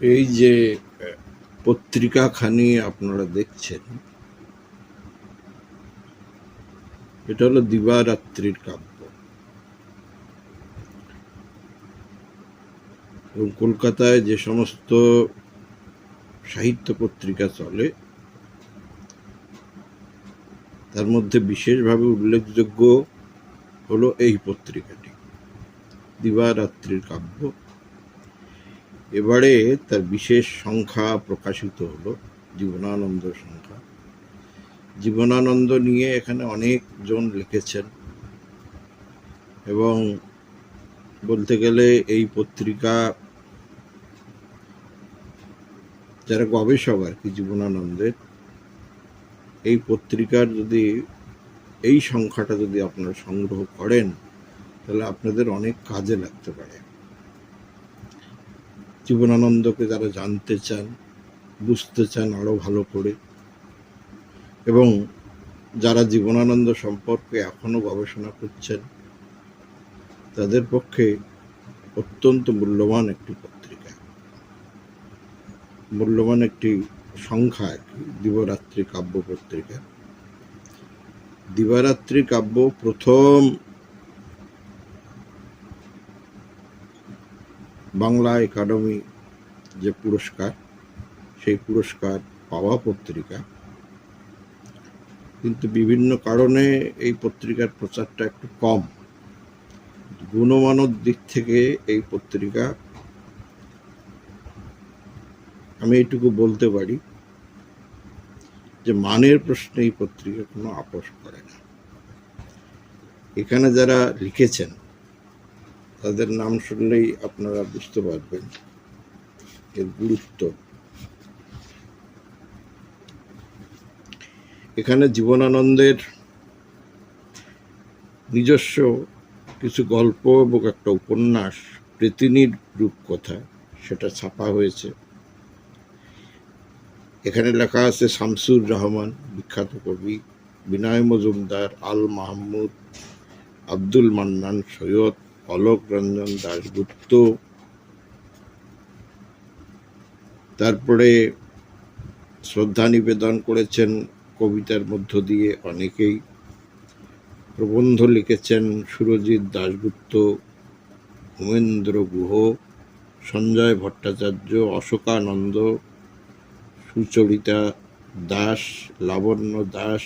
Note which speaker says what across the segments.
Speaker 1: এই যে পত্রিকাখানি আপনারা দেখছেন, এটা হলো দিবারাত্রির কাব্য। এবং কলকাতায় যে সমস্ত সাহিত্য পত্রিকা চলে, তার মধ্যে বিশেষভাবে উল্লেখযোগ্য হলো এই পত্রিকাটি, দিবারাত্রির কাব্য। এবারে তার বিশেষ সংখ্যা প্রকাশিত হলো, জীবনানন্দ সংখ্যা। জীবনানন্দ নিয়ে এখানে অনেকজন লিখেছেন। এবং বলতে গেলে এই পত্রিকা যারা গবেষক আর কি জীবনানন্দের, এই পত্রিকার যদি, এই সংখ্যাটা যদি আপনারা সংগ্রহ করেন, তাহলে আপনাদের অনেক কাজে লাগতে পারে। জীবনানন্দকে যারা জানতে চান, বুঝতে চান আরও ভালো করে। এবং যারা জীবনানন্দ সম্পর্কে এখনও গবেষণা করছেন, তাদের পক্ষে অত্যন্ত মূল্যবান একটি পত্রিকা। মূল্যবান একটি সংখ্যা দিবরাত্রি কাব্য পত্রিকা। দিবারাত্রি কাব্য প্রথম বাংলা একাডেমি যে পুরস্কার, সেই পুরস্কার পাওয়া পত্রিকা। কিন্তু বিভিন্ন কারণে এই পত্রিকার প্রচারটা একটু কম। গুণমানের দিক থেকে এই পত্রিকা আমি এইটুকু বলতে পারি যে মানের প্রশ্নে এই পত্রিকা কোনো আপোষ করে না। এখানে যারা লিখেছেন তাদের নাম শুনলেই আপনারা বুঝতে পারবেন এর গুরুত্ব। এখানে জীবনানন্দের নিজস্ব কিছু গল্প এবং একটা উপন্যাস, প্রেতিনীর রূপকথা সেটা ছাপা হয়েছে। এখানে লেখা আছে, শামসুর রহমান, বিখ্যাত কবি, বিনয় মজুমদার, আল মাহমুদ, আব্দুল মান্নান সৈয়দ অলোক রঞ্জন দাশগুপ্ত। তারপরে শ্রদ্ধা নিবেদন করেছেন কবিতার মধ্য দিয়ে অনেকেই। প্রবন্ধ লিখেছেন সুরজিৎ দাশগুপ্ত, হোমেন্দ্র গুহ, সঞ্জয় ভট্টাচার্য, অশোকানন্দ, সুচরিতা দাস লাবণ্য দাস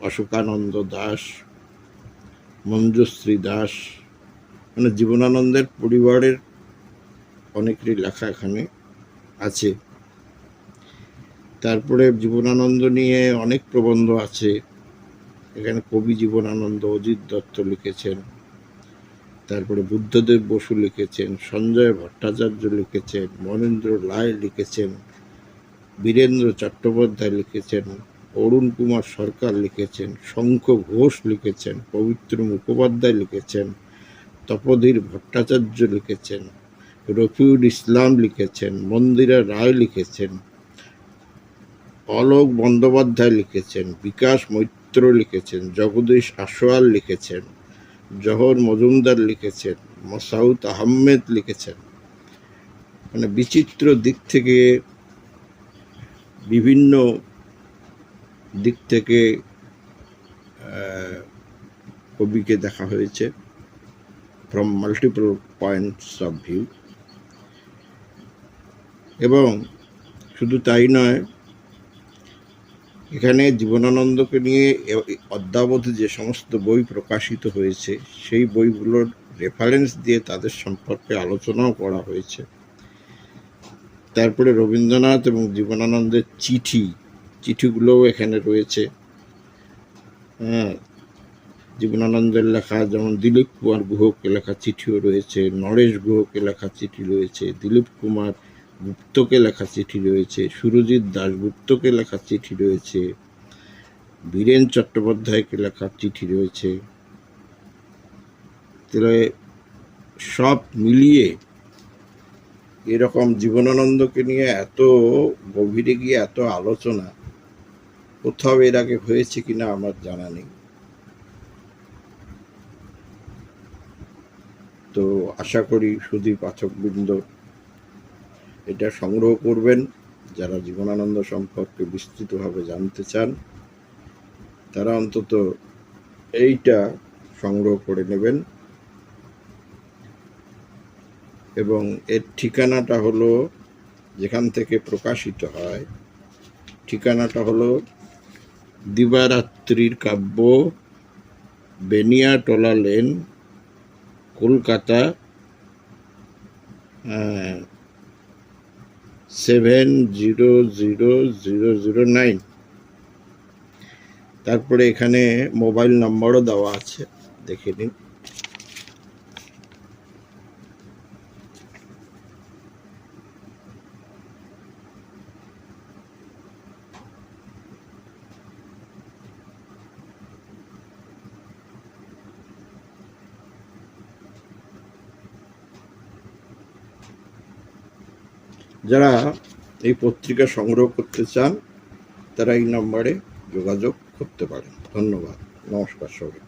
Speaker 1: অশোকানন্দ দাস মঞ্জুশ্রী দাস মানে জীবনানন্দের পরিবারের অনেকেরই লেখা এখানে আছে। তারপরে জীবনানন্দ নিয়ে অনেক প্রবন্ধ আছে। এখানে কবি জীবনানন্দ, অজিত দত্ত লিখেছেন। তারপরে বুদ্ধদেব বসু লিখেছেন, সঞ্জয় ভট্টাচার্য লিখেছেন মনেন্দ্র রায় লিখেছেন, বীরেন্দ্র চট্টোপাধ্যায় লিখেছেন, অরুণ কুমার সরকার লিখেছেন, শঙ্খ ঘোষ লিখেছেন, পবিত্র মুখোপাধ্যায় লিখেছেন তপধীর ভট্টাচার্য লিখেছেন, রফিউল ইসলাম লিখেছেন, মন্দিরা রায় লিখেছেন অলোক বন্দ্যোপাধ্যায় লিখেছেন, বিকাশ মৈত্র লিখেছেন, জগদীশ আসোয়াল লিখেছেন, জহর মজুমদার লিখেছেন মসাউদ আহমেদ লিখেছেন। মানে বিচিত্র দিক থেকে বিভিন্ন দিক থেকে কবিকে দেখা হয়েছে। From multiple points of view এবং শুধু তাই নয়, এখানে জীবনানন্দকে নিয়ে অদ্যাবধি যে সমস্ত বই প্রকাশিত হয়েছে, সেই বইগুলোর রেফারেন্স দিয়ে তাদের সম্পর্কে আলোচনাও করা হয়েছে। তারপরে রবীন্দ্রনাথ এবং জীবনানন্দের চিঠি, চিঠিগুলোও এখানে রয়েছে। হ্যাঁ জীবনানন্দের লেখা, যেমন দিলীপ কুমার গুহকে লেখা চিঠিও রয়েছে, নরেশ গুহকে লেখা চিঠি রয়েছে, দিলীপ কুমার গুপ্তকে লেখা চিঠি রয়েছে, সুরজিৎ দাশগুপ্তকে লেখা চিঠি রয়েছে, বীরেন চট্টোপাধ্যায়কে লেখা চিঠি রয়েছে। তাহলে সব মিলিয়ে এরকম জীবনানন্দকে নিয়ে এত গভীরে গিয়ে এত আলোচনা, কোথাও এর আগে হয়েছে কিনা আমার জানা নেই। তো আশা করি সুধী পাঠকবৃন্দ এটা সংগ্রহ করবেন। যারা জীবনানন্দ সম্পর্কে বিস্তৃতভাবে জানতে চান, তারা অন্তত এইটা সংগ্রহ করে নেবেন। এবং এর ঠিকানাটা হলো, যেখান থেকে প্রকাশিত হয়, ঠিকানাটা হলো দিবারাত্রির কাব্য, Beniatola lane Kolkata seven zero zero zero zero nine তারপরে এখানে মোবাইল নম্বরও দেওয়া আছে, দেখে নিন। যারা এই পত্রিকা সংগ্রহ করতে চান, তারা এই নম্বরে যোগাযোগ করতে পারেন। ধন্যবাদ। নমস্কার সবাই